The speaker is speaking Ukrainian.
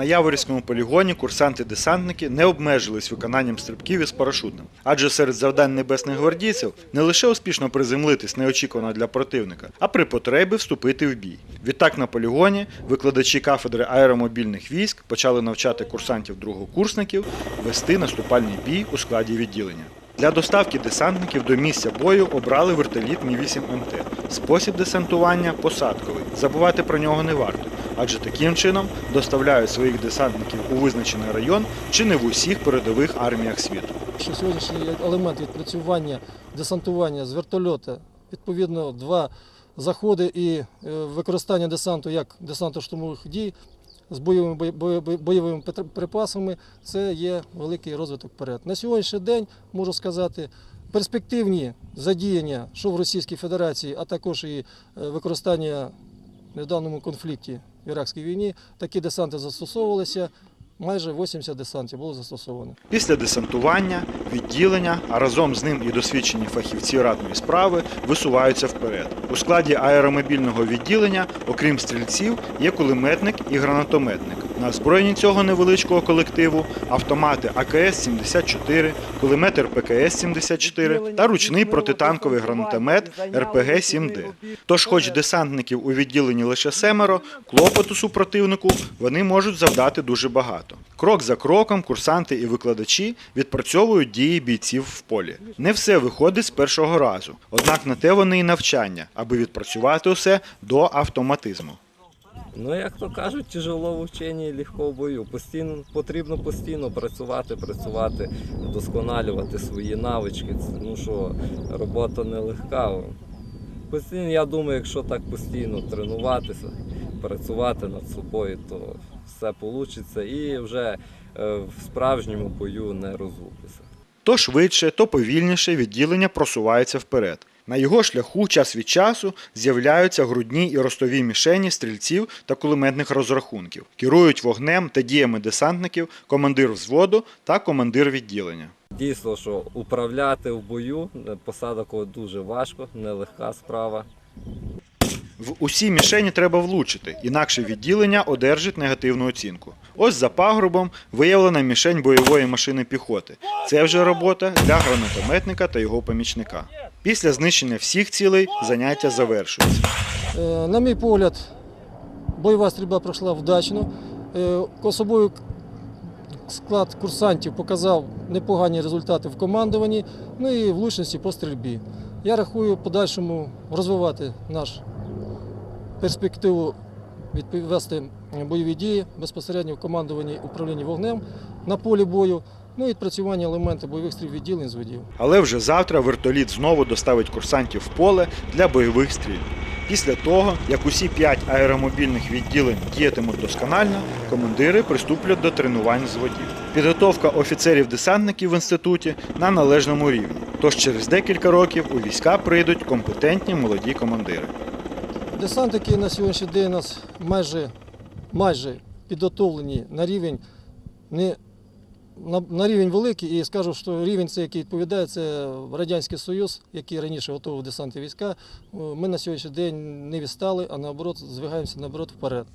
На Яворівському полігоні курсанти-десантники не обмежились виконанням стрибків із парашутом, адже серед завдань небесних гвардійців не лише успішно приземлитись неочікувано для противника, а при потребі вступити в бій. Відтак на полігоні викладачі кафедри аеромобільних військ почали навчати курсантів другокурсників вести наступальний бій у складі відділення. Для доставки десантників до місця бою обрали вертоліт Мі-8 МТ. Спосіб десантування посадковий. Забувати про нього не варто, адже таким чином доставляють своїх десантників у визначений район чи не в усіх передових арміях світу. що сьогоднішній елемент відпрацювання десантування з вертольота, відповідно, два заходи і е, використання десанту як десантно-штурмових дій з бойовими, бой- бой- бой- бойовими припасами, це є великий розвиток вперед. На сьогоднішній день можу сказати. Перспективні задіяння, що в Російській Федерації, а також і е, використання в даному конфлікті в Іракській війні, такі десанти застосовувалися. Майже 80 десантів було застосовано. Після десантування, відділення, а разом з ним і досвідчені фахівці ратної справи висуваються вперед. У складі аеромобільного відділення, окрім стрільців, є кулеметник і гранатометник. На озброєнні цього невеличкого колективу автомати АКС-74, кулемет РПКС-74 та ручний протитанковий гранатомет РПГ-7Д. Тож, хоч десантників у відділенні лише семеро, клопоту супротивнику вони можуть завдати дуже багато. Крок за кроком курсанти і викладачі відпрацьовують дії бійців в полі. Не все виходить з першого разу, однак на те вони і навчання, аби відпрацювати усе до автоматизму. Ну, як то кажуть, тяжело в вченні і легко в бою. Постійно, потрібно постійно працювати, працювати, вдосконалювати свої навички. Ну що, робота нелегка. Постійно, я думаю, якщо так постійно тренуватися, працювати над собою, то все вийде і вже е, в справжньому бою не розгубиться. То швидше, то повільніше відділення просувається вперед. На його шляху час від часу з'являються грудні і ростові мішені стрільців та кулеметних розрахунків. Керують вогнем та діями десантників командир взводу та командир відділення. Дійсно, що управляти в бою е, посадок дуже важко, нелегка справа. В усі мішені треба влучити, інакше відділення одержить негативну оцінку. Ось за пагорбом виявлена мішень бойової машини піхоти. Це вже робота для гранатометника та його помічника. Після знищення всіх цілей заняття завершується. Е, На мій погляд, бойова стрільба пройшла вдачно. Е, Особовий склад курсантів показав непогані результати в командуванні, ну і влучності по стрільбі. Я рахую подальшому розвивати наш перспективу відвести бойові дії безпосередньо в командуванні управлінні вогнем на полі бою, ну і відпрацювання елементів бойових стрільб відділень з водів. Але вже завтра вертоліт знову доставить курсантів в поле для бойових стрільб. Після того, як усі п'ять аеромобільних відділень діятимуть досконально, командири приступлять до тренувань з водів. Підготовка офіцерів-десантників в інституті на належному рівні. Тож через декілька років у війська прийдуть компетентні молоді командири. Десантики на сьогоднішній день у нас майже, майже підготовлені на рівень не на, на рівень великий, і скажу, що рівень, це, який відповідає, це Радянський Союз, який раніше готував десанти війська. Ми на сьогоднішній день не відстали, а наоборот, звигаємося наоборот вперед.